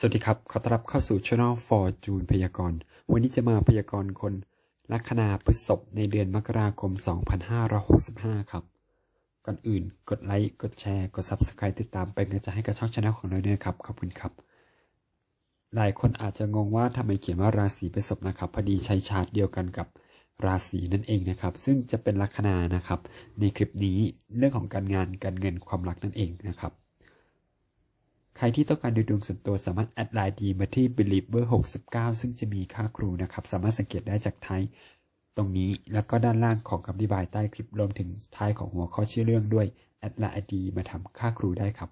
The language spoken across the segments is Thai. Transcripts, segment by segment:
สวัสดีครับ ขอต้อนรับเข้าสู่ช่อง Fortune พยากรณ์ วันนี้จะมาพยากรณ์คนลัคนาพฤษภในเดือนมกราคม 2565 ครับ ก่อนอื่นกดไลค์ กดแชร์ กด Subscribe ติดตามเป็นกำลังใจให้กับช่องช anel ของเราด้วยนะครับ ขอบคุณครับ หลายคนอาจจะงงว่าทำไมเขียนว่าราศีพฤษภนะครับ พอดีใช้ชาร์ตเดียวกันกับราศีนั่นเองนะครับ ซึ่งจะเป็นลัคนานะครับ ในคลิปนี้เรื่องของการงานการเงินความรักนั่นเองนะครับ ใครที่ต้องการดูดวงส่วนตัวสามารถแอดไลน์ดีมาที่ believer 69 ซึ่งจะมีค่าครูนะครับ สามารถสังเกตได้จากท้ายตรงนี้แล้วก็ด้านล่างของคำอธิบายใต้คลิปรวมถึงท้ายของหัวข้อชื่อเรื่องด้วยแอดไลน์ดีมาทำค่าครูได้ครับ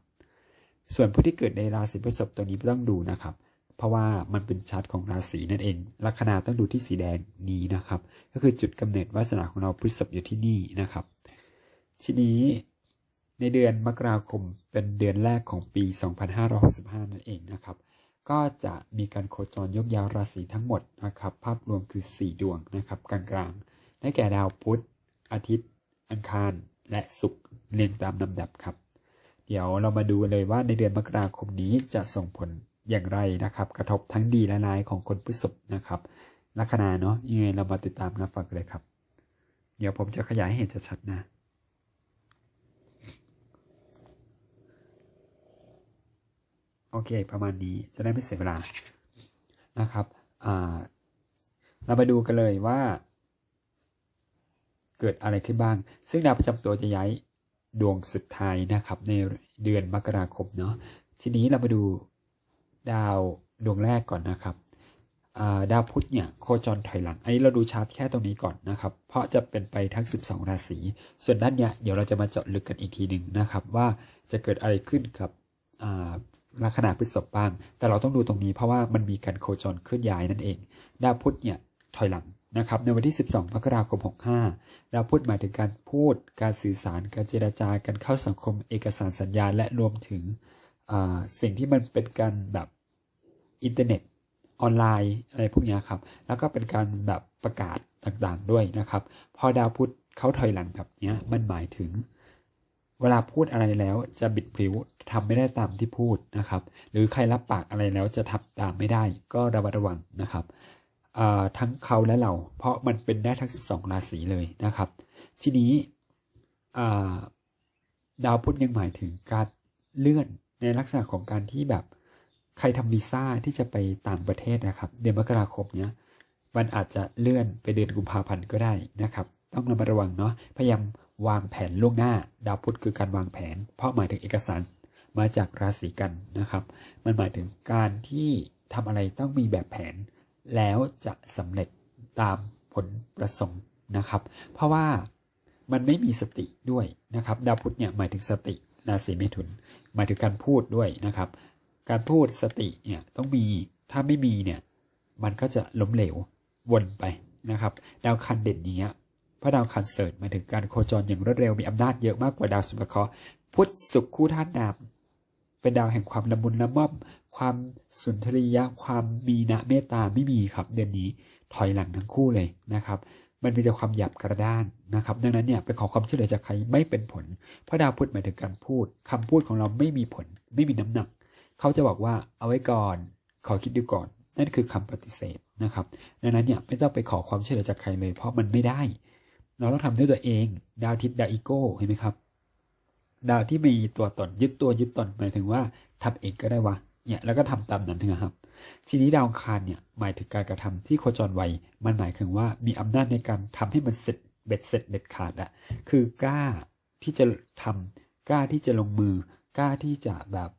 ส่วนผู้ที่เกิดในราศีพฤษภตัวนี้ต้องดูนะครับ เพราะว่ามันเป็นชาร์ตของราศีนั่นเอง ลัคนาต้องดูที่สีแดงนี้นะครับ ก็คือจุดกำเนิดวาสนาของเราพฤษภอยู่ที่นี่นะครับ ทีนี้ ในเดือนมกราคมเป็นเดือนแรกของปี 2565 นั่นเองนะครับ ก็จะมีการโคจรยกยาวราศีทั้งหมดนะครับ ภาพรวมคือ 4 ดวงนะครับกลางๆ ได้แก่ดาวพุธ อาทิตย์ อังคาร และศุกร์เรียงตามลำดับครับ เดี๋ยวเรามาดูเลยว่าในเดือนมกราคมนี้จะส่งผลอย่างไรนะครับ กระทบทั้งดีและร้ายของคนพฤษภนะครับ ลัคนาเนาะยังไงเรามาติดตามรับฟังเลยครับ เดี๋ยวผมจะขยายให้เห็นชัดๆนะ โอเค ประมาณนี้จะได้ไม่เสียเวลานะครับเรามาดูกันเลยว่า เกิดอะไรขึ้นบ้าง ซึ่งดาวประจำตัวจะย้ายดวงสุดท้ายนะครับ ในเดือนมกราคมเนาะทีนี้เรามาดูดาวดวงแรกก่อนนะครับาดาวพุธเนี่ยโคจรถอยหลัง อันนี้เราดูชาร์ตแค่ตรงนี้ก่อนนะครับ เพราะจะเป็นไปทั้ง 12 ราศี ส่วนด้านเนี้ยเดี๋ยวเราจะมาเจาะลึกกันอีกทีหนึ่งนะครับ ว่าจะเกิดอะไรขึ้นกับ ลัคนาพฤษภบ้าง แต่เราต้องดูตรงนี้เพราะว่ามันมีการโคจรเคลื่อนย้ายนั่นเอง ดาวพุธเนี่ยถอยหลังนะครับในวันที่ 12 มกราคม 65 ดาวพุธหมายถึงการพูด การสื่อสาร การเจราจา การเข้าสังคม เอกสารสัญญา และรวมถึงสิ่งที่มันเป็นการแบบอินเทอร์เน็ตออนไลน์อะไรพวกนี้ครับ แล้วก็เป็นการแบบประกาศต่างๆด้วยนะครับ พอดาวพุธเขาถอยหลังแบบเนี้ยมันหมายถึง เวลาพูดอะไรแล้วจะบิดพลิ้วทำไม่ได้ตามที่พูดนะครับ หรือใครรับปากอะไรแล้วจะทำตามไม่ได้ก็ระมัดระวังนะครับทั้งเขาและเรา เพราะมันเป็นได้ทั้ง 12 ราศีเลยนะครับ ทีนี้ดาวพุธยังหมายถึงการเลื่อนในลักษณะของการที่แบบใครทำวีซ่าที่จะไปต่างประเทศนะครับ เดือนมกราคมเนี้ยมันอาจจะเลื่อนไปเดือนกุมภาพันธ์ก็ได้นะครับ ต้องระมัดระวังเนาะพยายาม วางแผนล่วงหน้า ดาวพุธคือการวางแผน เพราะหมายถึงเอกสารมาจากราศีกันนะครับ มันหมายถึงการที่ทำอะไรต้องมีแบบแผน แล้วจะสำเร็จตามผลประสงค์นะครับ เพราะว่ามันไม่มีสติด้วยนะครับ ดาวพุธเนี่ยหมายถึงสติราศีเมถุน หมายถึงการพูดด้วยนะครับ การพูดสติเนี่ยต้องมีถ้าไม่มีเนี่ยมันก็จะล้มเหลววนไปนะครับ ดาวคันเด่นอย่างเงี้ย พระดาวคันเสิร์ตหมายถึงการโคจรอย่างรวดเร็วมีอำนาจเยอะมากกว่าดาวสุภเคราะห์พุทธศุกร์คู่ธาตุน้ำเป็นดาวแห่งความละมุนละม่อม ความสุนทรียะ ความมีนะเมตตาไม่มีครับเดือนนี้ถอยหลังทั้งคู่เลยนะครับ มันมีแต่ความหยาบกระด้านนะครับ ดังนั้นเนี่ยไปขอความช่วยเหลือจากใครไม่เป็นผล เพราะดาวพุธหมายถึงการพูดคำพูดของเราไม่มีผล ไม่มีน้ำหนัก เขาจะบอกว่าเอาไว้ก่อน ขอคิดดูก่อน นั่นคือคำปฏิเสธนะครับ ดังนั้นเนี่ยไม่ต้องไปขอความช่วยเหลือจากใครเลย เพราะมันไม่ได้ เราต้องทำด้วยตัวเอง ดาวทิตย์ดาวอีโก้เห็นไหมครับ ดาวที่มีตัวตนยึดตัวยึดตนหมายถึงว่าทำเองก็ได้วะเนี่ยแล้วก็ทำตามนั้นถึงครับ ทีนี้ดาวอังคารเนี่ยหมายถึงการกระทำที่โคจรไวมันหมายถึงว่ามีอำนาจในการทำให้มันเสร็จเบ็ดเสร็จเด็ดขาดอะคือกล้าที่จะทำกล้าที่จะลงมือกล้าที่จะแบบ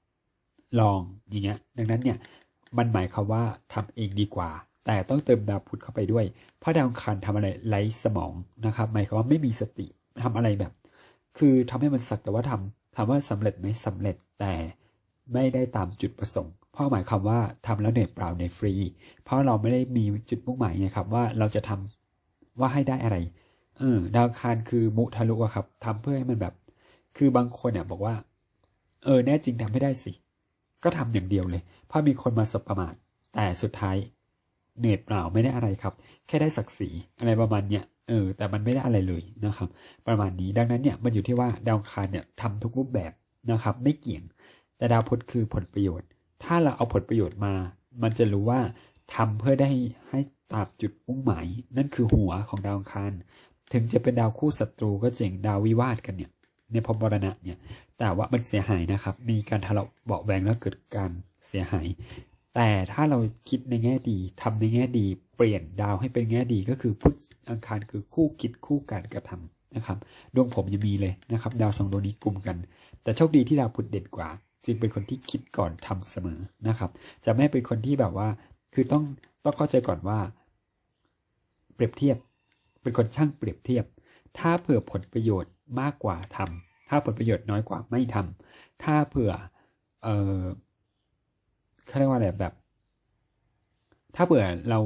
ลองอย่างเงี้ยดังนั้นเนี่ยมันหมายความว่าทำเองดีกว่า แต่ต้องเติมดาวพุธเข้าไปด้วย เพราะดาวอังคารทำอะไรไร้สมองนะครับหมายความว่าไม่มีสติทำอะไรแบบ คือทำให้มันสักแต่ว่าทำถามว่าสำเร็จไหมสำเร็จแต่ไม่ได้ตามจุดประสงค์เพราะหมายความว่าทำแล้วเหนื่อยเปล่าในฟรี เพราะเราไม่ได้มีจุดมุ่งหมายไงครับว่าเราจะทำว่าให้ได้อะไรเออดาวอังคารคือมุทะลุอะครับทำเพื่อให้มันแบบ คือบางคนเนี่ยบอกว่า เออแน่จริงทำไม่ได้สิ ก็ทำอย่างเดียวเลย เพราะมีคนมาสบประมาทแต่สุดท้าย เหนื่อยเปล่าไม่ได้อะไรครับ แค่ได้ศักดิ์ศรีอะไรประมาณเนี้ยเออแต่มันไม่ได้อะไรเลยนะครับ ประมาณนี้ดังนั้นเนี่ยมันอยู่ที่ว่าดาวคารเนี่ยทำทุกรูปแบบนะครับ ไม่เกี่ยง แต่ดาวพุธคือผลประโยชน์ ถ้าเราเอาผลประโยชน์มา มันจะรู้ว่าทำเพื่อได้ให้ตาบจุดมุ่งหมาย นั่นคือหัวของดาวคารถึงจะเป็นดาวคู่ศัตรูก็จริงดาววิวาทกันเนี่ยในพบมรณะเนี่ยแต่ว่ามันเสียหายนะครับ มีการทะเลาะเบาแวงแล้วเกิดการเสียหาย แต่ถ้าเราคิดในแง่ดีทำในแง่ดี เปลี่ยนดาวให้เป็นแง่ดีก็คือพุธอังคารคือคู่คิดคู่การกระทำนะครับดวงผมยังมีเลยนะครับ ดาวสองดวงนี้กลุ่มกัน แต่โชคดีที่ดาวพุธเด่นกว่า จึงเป็นคนที่คิดก่อนทำเสมอนะครับ จะไม่เป็นคนที่แบบว่า คือต้องต้องเข้าใจก่อนว่า เปรียบเทียบ เป็นคนช่างเปรียบเทียบ ถ้าเผื่อผลประโยชน์มากกว่าทำถ้าผลประโยชน์น้อยกว่าไม่ทำถ้าเผื่อเออ เขาเรียกว่าอะไรแบบ ถ้าเผื่อเรา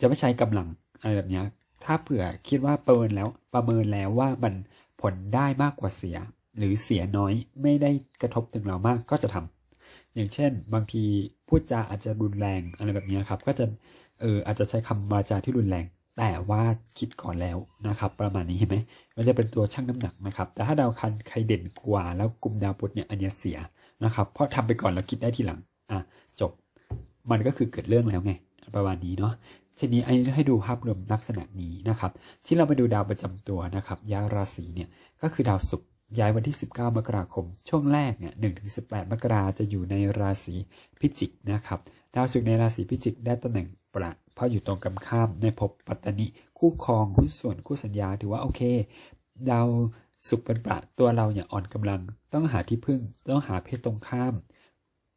จะไม่ใช้กำลังอะไรแบบนี้ถ้าเผื่อคิดว่าประเมินแล้วประเมินแล้วว่ามันผลได้มากกว่าเสีย หรือเสียน้อยไม่ได้กระทบถึงเรามากก็จะทำอย่างเช่น บางทีพูดจาอาจจะรุนแรงอะไรแบบนี้ครับ ก็จะเอออาจจะใช้คำวาจาที่รุนแรง แต่ว่าคิดก่อนแล้วนะครับ ประมาณนี้เห็นไหมมันจะเป็นตัวชั่งน้ำหนักนะครับ แต่ถ้าดาวคันใครเด่นกว่าแล้วกลุ่มดาวพุธเนี่ยอันนี้เสีย นะครับ เพราะทำไปก่อนแล้วคิดได้ทีหลัง อะจบ มันก็คือเกิดเรื่องแล้วไง ประมาณนี้เนาะทีนี้ไอ้ให้ดูภาพรวมลักษณะนี้นะครับ ที่เราไปดูดาวประจำตัวนะครับย้ายราศีเนี่ยก็คือดาวศุกร์ย้ายวันที่ 19 มกราคม ช่วงแรกเนี่ย1ถึง18มกราจะอยู่ในราศีพิจิกนะครับ ดาวศุกร์ในราศีพิจิกได้ตำแหน่งประเพราะอยู่ตรงกันข้ามในภพปัตตนิคู่ครองหุ้นส่วนคู่สัญญาถือว่าโอเค ดาว ศุกร์เป็นประตัวเราเนี่ยอ่อนกำลัง ต้องหาที่พึ่ง ต้องหาเพศตรงข้าม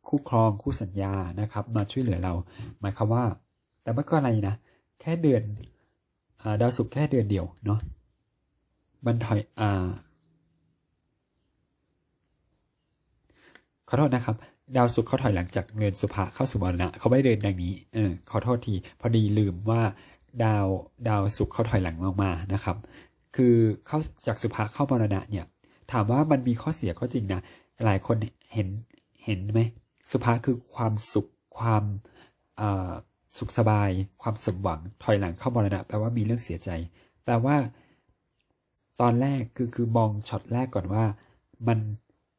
คู่ครองคู่สัญญานะครับ มาช่วยเหลือเรา หมายความว่า แต่ไม่ก็อะไรนะ แค่เดือนอดาวศุกร์แค่เดือนเดียวเนาะมันถอยอ่าขอโทษนะครับ ดาวศุกร์เขาถอยหลังจากเงินสุภาเข้าสู่มรณะเขาไม่เดินดังนี้เออขอโทษที พอดีลืมว่าดาวดาวศุกร์เขาถอยหลังลงมานะครับ คือเข้าจากสุภาเข้ามรณะเนี่ย ถามว่ามันมีข้อเสียก็จริงนะ หลายคนเห็นเห็นไหมสุภาคือความสุขความสุขสบาย ความสมหวังถอยหลังเข้ามรณะแปลว่ามีเรื่องเสียใจ แปลว่า ตอนแรกคือคือมองช็อตแรกก่อนว่ามัน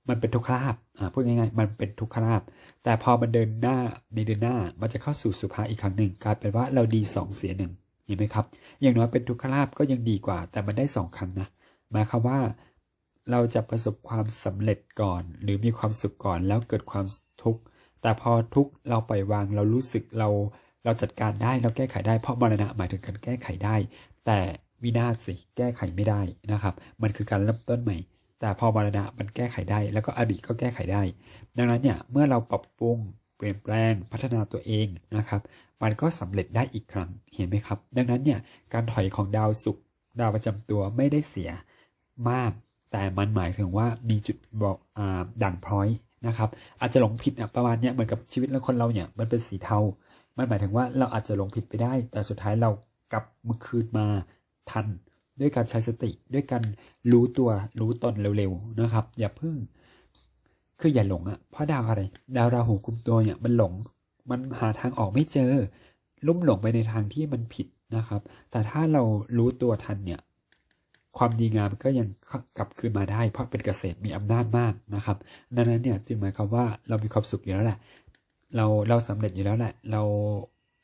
มันเป็นทุกขลาบอ่าพูดง่ายๆ มันเป็นทุกขลาบ แต่พอมันเดินหน้าในเดินหน้า มันจะเข้าสู่สุภาอีกครั้งหนึ่งกลายเป็นว่าเราดีสองเสียหนึ่ง เห็นไหมครับ อย่างน้อยเป็นทุกขลาบก็ยังดีกว่า แต่มันได้สองครั้งนะหมายความว่าเราจะประสบความสำเร็จก่อน หรือมีความสุขก่อนแล้วเกิดความทุกข์แต่พอทุกข์เราปล่อยวางเรารู้สึกเราเราจัดการได้เราแก้ไขได้เพราะมรณะหมายถึงการแก้ไขได้ แต่วินาศสิแก้ไขไม่ได้นะครับ มันคือการเริ่มต้นใหม่ แต่พอมรณะมันแก้ไขได้ แล้วก็อดีตก็แก้ไขได้ ดังนั้นเนี่ยเมื่อเราปรับปรุง เปลี่ยนแปลงพัฒนาตัวเองนะครับ มันก็สำเร็จได้อีกครั้งเห็นไหมครับ ดังนั้นเนี่ยการถอยของดาวศุกร์ดาวประจำตัวไม่ได้เสียมาก แต่มันหมายถึงว่ามีจุดบอกอ่าด่างพร้อยนะครับ อาจจะหลงผิดอะประมาณเนี้ยเหมือนกับชีวิตเราคนเราเนี่ยมันเป็นสีเทา มันหมายถึงว่าเราอาจจะหลงผิดไปได้ แต่สุดท้ายเรากลับมือคืนมาทัน ด้วยการใช้สติ ด้วยการรู้ตัวรู้ตนเร็วๆนะครับ อย่าเพิ่ง คืออย่าหลงอะ่ะ เพราะดาวอะไร ดาวราหูกุมตัวเนี่ยมันหลง มันหาทางออกไม่เจอ ลุ่มหลงไปในทางที่มันผิดนะครับ แต่ถ้าเรารู้ตัวทันเนี่ย ความดีงามก็ยังกลับคืนมาได้ เพราะเป็นเกษตรมีอำนาจมากนะครับดังนั้นเนี่ยจึงหมายความว่าเรามีความสุขอยู่แล้วแหละ เราเราสำเร็จอยู่แล้วแหละ เรา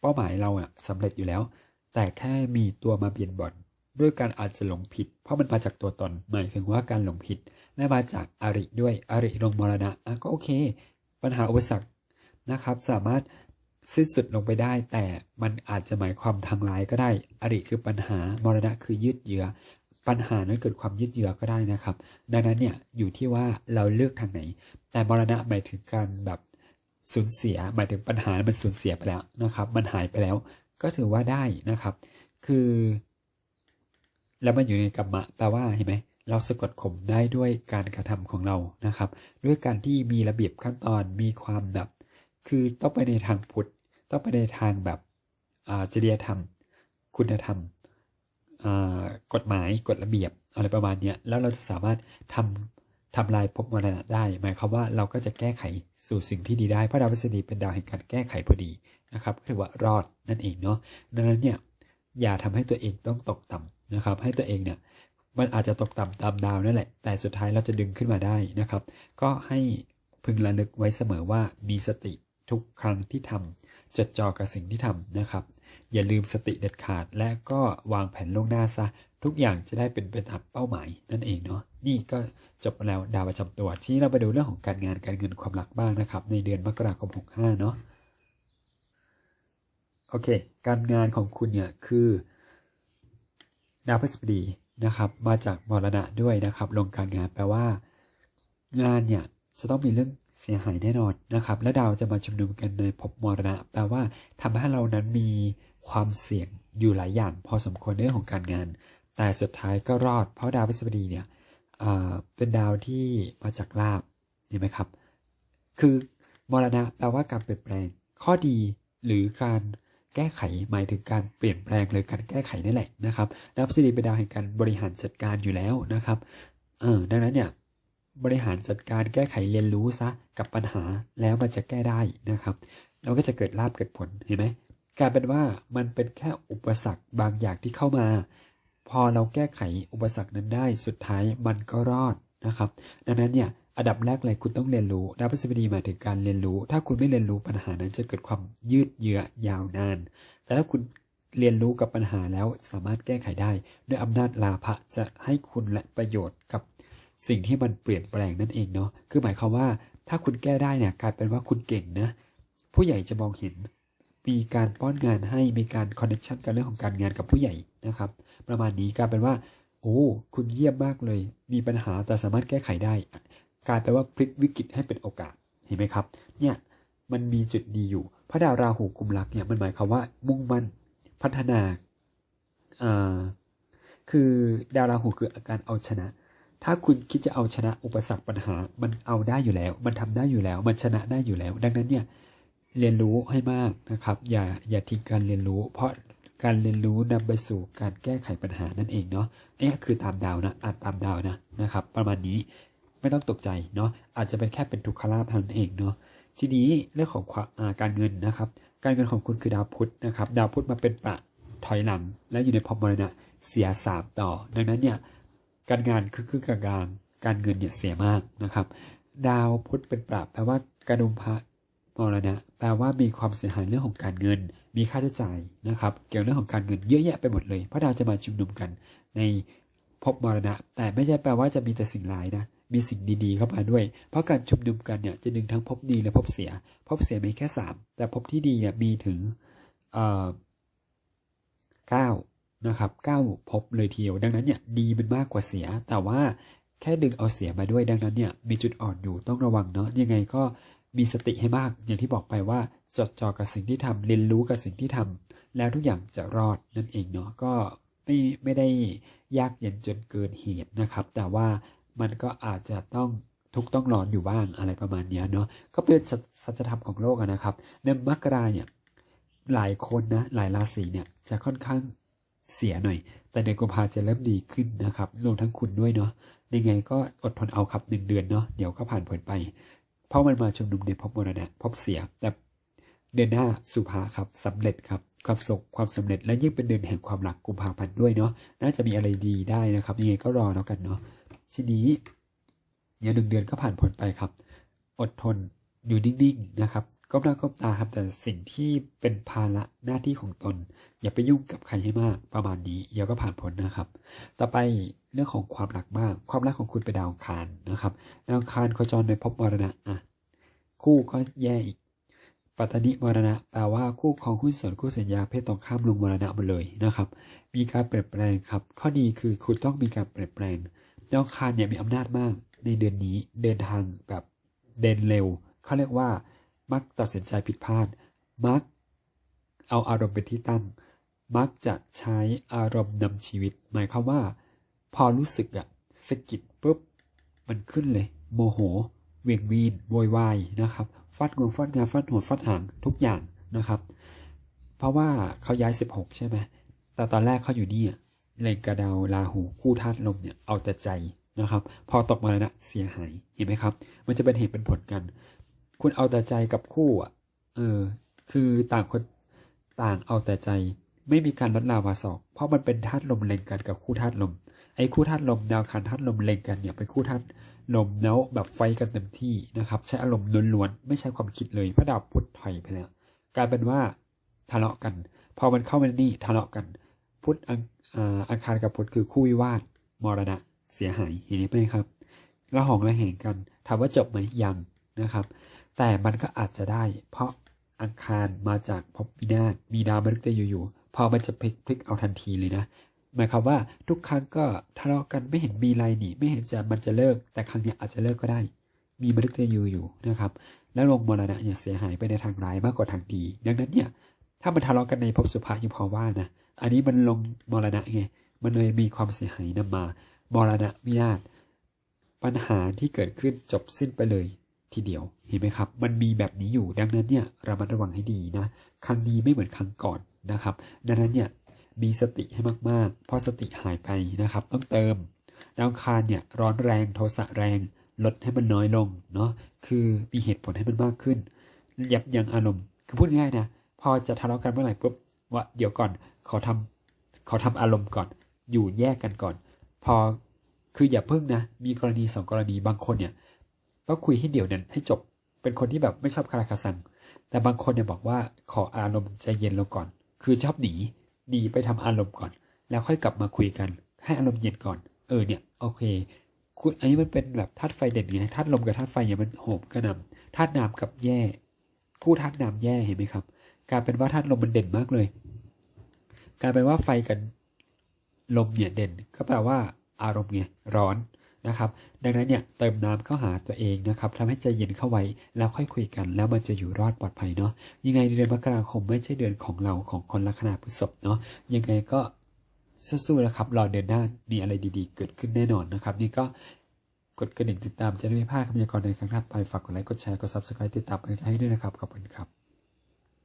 เป้าหมายเราอะสำเร็จอยู่แล้ว แต่แค่มีตัวมาเบียนบ่อน ด้วยการอาจจะหลงผิด เพราะมันมาจากตัวตน หมายถึงว่าการหลงผิดและมาจากอริด้วยอริลงมรณะอะก็โอเค ปัญหาอุปสรรคนะครับ สามารถสิ้นสุดลงไปได้ แต่มันอาจจะหมายความทางร้ายก็ได้ อริคือปัญหามรณะคือยืดเยื้อปัญหานั้นเกิดความยืดเยื้อก็ได้นะครับ ดังนั้นเนี่ยอยู่ที่ว่าเราเลือกทางไหน แต่มรณะหมายถึงการแบบสูญเสีย หมายถึงปัญหามันสูญเสียไปแล้วนะครับ มันหายไปแล้ว ก็ถือว่าได้นะครับ คือ แล้วมันอยู่ในกรรมะแปลว่าเห็นไหมเราสะกดข่มได้ด้วยการกระทำของเรานะครับ ด้วยการที่มีระเบียบขั้นตอนมีความแบบ คือต้องไปในทางพุทธต้องไปในทางแบบจริยธรรม คุณธรรมกฎหมายกฎระเบียบอะไรประมาณนี้แล้วเราจะสามารถทำทำลายภพมรณะได้ หมายความว่าเราก็จะแก้ไขสู่สิ่งที่ดีได้เพราะดาวพฤษฎีเป็นดาวแห่งการแก้ไขพอดีนะครับถือว่ารอดนั่นเองเนาะดังนั้นเนี่ยอย่าทำให้ตัวเองต้องตกต่ำ นะครับ ให้ตัวเองเนี่ยมันอาจจะตกต่ำตามดาวนั่นแหละ แต่สุดท้ายเราจะดึงขึ้นมาได้นะครับ ก็ให้พึงระลึกไว้เสมอว่ามีสติทุกครั้งที่ทำจดจ่อกับสิ่งที่ทำนะครับ อย่าลืมสติเด็ดขาด และก็วางแผนล่วงหน้าซะ ทุกอย่างจะได้เป็นไปตามเป้าหมายนั่นเองเนาะนี่ก็จบแล้วดาวประจำตัวทีนี้เราไปดูเรื่องของการงานการเงินความรักบ้างนะครับ ในเดือนมกราคม65เนาะโอเค การงานของคุณเนี่ยคือ ดาวพฤหัสบดีนะครับ มาจากมรณะด้วยนะครับ ลงการงานแปลว่า งานเนี่ยจะต้องมีเรื่องเสียหายแน่นอนนะครับ และดาวจะมาชุมนุมกันในภพมรณะ แปลว่าทำให้เรานั้นมีความเสี่ยงอยู่หลายอย่าง พอสมควรในเรื่องของการงาน แต่สุดท้ายก็รอด เพราะดาวพฤหัสบดีเนี่ยเป็นดาวที่มาจากลาบเห็นไหมครับ คือมรณะแปลว่าการเปลี่ยนแปลง ข้อดีหรือการ แก้ไขหมายถึงการเปลี่ยนแปลงหรือการแก้ไขนั่นแหละนะครับดาวพฤหัสบดีเป็นดาวแห่งการบริหารจัดการอยู่แล้วนะครับเออดังนั้นเนี่ยบริหารจัดการแก้ไขเรียนรู้ซะกับปัญหาแล้วมันจะแก้ได้นะครับแล้วก็จะเกิดลาบเกิดผลเห็นไหมกลายเป็นว่ามันเป็นแค่อุปสรรคบางอย่างที่เข้ามา พอเราแก้ไขอุปสรรคนั้นได้สุดท้ายมันก็รอดนะครับ ดังนั้นเนี่ย อันดับแรกเลยคุณต้องเรียนรู้ดาวพฤหัสบดีหมายถึงการเรียนรู้ ถ้าคุณไม่เรียนรู้ปัญหานั้นจะเกิดความยืดเยื้อยาวนาน แต่ถ้าคุณเรียนรู้กับปัญหาแล้วสามารถแก้ไขได้ ด้วยอำนาจลาภะจะให้คุณและประโยชน์กับสิ่งที่มันเปลี่ยนแปลงนั่นเองเนาะ คือหมายความว่าถ้าคุณแก้ได้เนี่ยกลายเป็นว่าคุณเก่งนะ ผู้ใหญ่จะมองเห็น มีการป้อนงานให้ มีการคอนเนคชันกันเรื่องของการงานกับผู้ใหญ่นะครับ ประมาณนี้กลายเป็นว่า โอ้ คุณเยี่ยมมากเลย มีปัญหาแต่สามารถแก้ไขได้ กลายเป็นว่าพลิกวิกฤตให้เป็นโอกาสเห็นไหมครับ เนี่ยมันมีจุดดีอยู่ พระดาวราหูกุมรักเนี่ยมันหมายความว่า มุ่งมั่นพัฒนาอ่าคือดาวราหูคืออาการเอาชนะ ถ้าคุณคิดจะเอาชนะอุปสรรคปัญหา มันเอาได้อยู่แล้ว มันทำได้อยู่แล้ว มันชนะได้อยู่แล้ว ดังนั้นเนี่ยเรียนรู้ให้มากนะครับ อย่าอย่าทิ้งการเรียนรู้ เพราะการเรียนรู้นำไปสู่การแก้ไขปัญหานั่นเองเนาะนี่คือตามดาวนะอาจตามดาวนะนะครับ ประมาณนี้ ไม่ต้องตกใจเนาะอาจจะเป็นแค่เป็นทุกขลาภเท่านั้นเองเนาะทีนี้เรื่องของความอ่าการเงินนะครับ การเงินของคุณคือดาวพุธนะครับ ดาวพุธมาเป็นประถอยหลัง และอยู่ในภพมรณะเสียสามต่อ ดังนั้นเนี่ยการงานคือคือกลางการเงินเนี่ยเสียมากนะครับ ดาวพุธเป็นปราบแปลว่ากระดุมพระมรณะแปลว่ามีความเสียหายเรื่องของการเงิน มีค่าใช้จ่ายนะครับ เกี่ยวเรื่องของการเงินเยอะแยะไปหมดเลย เพราะดาวจะมาชุมนุมกันในภพมรณะ แต่ไม่ใช่แปลว่าจะมีแต่สิ่งร้ายนะ มีสิ่งดีๆเข้ามาด้วย เพราะการชุมนุมกันเนี่ยจะดึงทั้งภพดีและภพเสียภพเสียมีแค่สามแต่ภพที่ดีเนี่ยมีถึงเก้านะครับเก้าภพเลยทีเดียวดังนั้นเนี่ยดีมันมากกว่าเสีย แต่ว่าแค่ดึงเอาเสียมาด้วยดังนั้นเนี่ยมีจุดอ่อนอยู่ต้องระวังเนาะยังไงก็มีสติให้มากอย่างที่บอกไปว่าจดจ่อกับสิ่งที่ทำเรียนรู้กับสิ่งที่ทำแล้วทุกอย่างจะรอดนั่นเองเนาะก็ไม่ไม่ได้ยากเย็นจนเกินเหตุนะครับ แต่ว่า มันก็อาจจะต้องทุกต้องร้อนอยู่บ้างอะไรประมาณนี้เนาะก็เป็นสัจธรรมของโลกนะครับในมกราเนี่ยหลายคนนะหลายราศีเนี่ยจะค่อนข้างเสียหน่อย แต่เดือนกุมภาจะเริ่มดีขึ้นนะครับรวมทั้งคุณด้วยเนาะยังไงก็อดทนเอาครับหนึ่งเดือนเนาะเดี๋ยวก็ผ่านผลไป เพราะมันมาชุมนุมในภพมรณะภพเสียแต่เดือนหน้าสุภาครับสำเร็จครับความสุขความสำเร็จและยิ่งเป็นเดือนแห่งความรักกุมภาพันธ์ด้วยเนาะน่าจะมีอะไรดีได้นะครับยังไงก็รอแล้วกันเนาะ ทีนี้เดี๋ยวหนึ่งเดือนก็ผ่านพ้นไปครับ อดทนอยู่นิ่งๆนะครับก้มหน้าก้มตาครับแต่สิ่งที่เป็นภาระหน้าที่ของตน อย่าไปยุ่งกับใครให้มากประมาณนี้เดี๋ยวก็ผ่านพ้นนะครับ ต่อไปเรื่องของความรักบ้าง ความรักของคุณเป็นดาวคารนะครับดาวคารโคจรในภพมรณะอะคู่ก็แย่อีกปัตตานิมรณะแปลว่าคู่ของหุ้นส่วนคู่สัญญาเพศตรงข้ามลงมรณะหมดเลยนะครับ มีการเปลี่ยนแปลงครับ ข้อดีคือคุณต้องมีการเปลี่ยนแปลง ดาวคารเนี่ยมีอำนาจมากในเดือนนี้เดินทางแบบเดินเร็วเขาเรียกว่า มักตัดสินใจผิดพลาด มักเอาอารมณ์เป็นที่ตั้ง มักจะใช้อารมณ์นำชีวิต หมายความว่า พอรู้สึกอะสะกิดปุ๊บมันขึ้นเลย โมโห เวียงวีนโวยวายนะครับฟัดงวงฟัดงาฟัดหัวฟัดหางทุกอย่างนะครับ เพราะว่าเขาย้าย 16 ใช่ไหมแต่ตอนแรกเขาอยู่นี่ อะเลงกระดาวราหูคู่ธาตุลมเนี่ยเอาแต่ใจนะครับ พอตกมาแล้วนะเสียหายเห็นไหมครับ มันจะเป็นเหตุเป็นผลกัน คุณเอาแต่ใจกับคู่อะเออ คือต่างคนต่างเอาแต่ใจ ไม่มีการลดลาวาสอก เพราะมันเป็นธาตุลมเล็งกันกับคู่ธาตุลม ไอ้คู่ธาตุลมดาวคันธาตุลมเล็งกันเนี่ยเป็นคู่ธาตุลมแล้วแบบไฟกันเต็มที่นะครับ ใช้อารมณ์ล้วนๆไม่ใช้ความคิดเลยพระดาวพุธถอยไปแล้วกลายเป็นว่าทะเลาะกัน พอมันเข้ามานี่ทะเลาะกัน พุธ อ่างคารกับพุธคือคู่วิวาทมรณะเสียหายเห็นไหมครับระหองระแหงกันถามว่าจบไหมยังนะครับ แต่มันก็อาจจะได้ เพราะอังคารมาจากภพวินาศมีดาวมฤตยูอยู่พอมันจะพลิกพลิกเอาทันทีเลยนะหมายความว่าทุกครั้งก็ทะเลาะกันไม่เห็นมีไรหนีไม่เห็นจะมันจะเลิก แต่ครั้งนี้อาจจะเลิกก็ได้ มีมฤตยูอยู่นะครับ แล้วลงมรณะเนี่ยเสียหายไปในทางร้ายมากกว่าทางดี ดังนั้นเนี่ยถ้ามันทะเลาะกันในภพสุภายังพอว่านะ อันนี้มันลงมรณะไง มันเลยมีความเสียหายนำมามรณะวินาศปัญหาที่เกิดขึ้นจบสิ้นไปเลยทีเดียว เห็นไหมครับ มันมีแบบนี้อยู่ ดังนั้นเนี่ยระมัดระวังให้ดีนะ ครั้งนี้ไม่เหมือนครั้งก่อนนะครับ ดังนั้นเนี่ยมีสติให้มากๆ เพราะสติหายไปนะครับ ต้องเติมดาวคารเนี่ยร้อนแรงโทสะแรง ลดให้มันน้อยลงเนาะ คือมีเหตุผลให้มันมากขึ้น ยับยั้งอารมณ์ คือพูดง่ายนะ พอจะทะเลาะกันเมื่อไหร่ปุ๊บ ว่าเดี๋ยวก่อนขอทำขอทำอารมณ์ก่อน อยู่แยกกันก่อน พอคืออย่าเพิ่งนะ มีกรณีสองกรณีบางคนเนี่ยต้องคุยให้เดี๋ยวนั้นให้จบเป็นคนที่แบบไม่ชอบคาราคาซัง แต่บางคนเนี่ยบอกว่าขออารมณ์ใจเย็นลงก่อน คือชอบหนีหนีไปทำอารมณ์ก่อน แล้วค่อยกลับมาคุยกัน ให้อารมณ์เย็นก่อน เออเนี่ยโอเคคุณอันนี้มันเป็นแบบธาตุไฟเด่นไงธาตุลมกับธาตุไฟเนี่ยมันโหมกระหนำธาตุน้ำกับแย่ คู่ธาตุน้ำแย่เห็นไหมครับกลายเป็นว่าธาตุลมมันเด่นมากเลย กลายเป็นว่าไฟกับลมเนี่ยเด่นก็แปลว่าอารมณ์ไงร้อนนะครับ ดังนั้นเนี่ยเติมน้ำเข้าหาตัวเองนะครับทำให้ใจเย็นเข้าไว้แล้วค่อยคุยกัน แล้วมันจะอยู่รอดปลอดภัยเนาะยังไงเดือนมกราคมไม่ใช่เดือนของเราของคนลัคนาพฤษภเนาะยังไงก็สู้ๆนะครับรอเดือนหน้ามีอะไรดีๆ เกิดขึ้นแน่นอนนะครับ นี่ก็กดกระดิ่งติดตามจะได้ไม่พลาดคำพยากรณ์ในครั้งถัดไปฝากกดไลค์กดแชร์กด subscribe ติดตามกำลังใจให้ด้วยนะครับขอบคุณครับ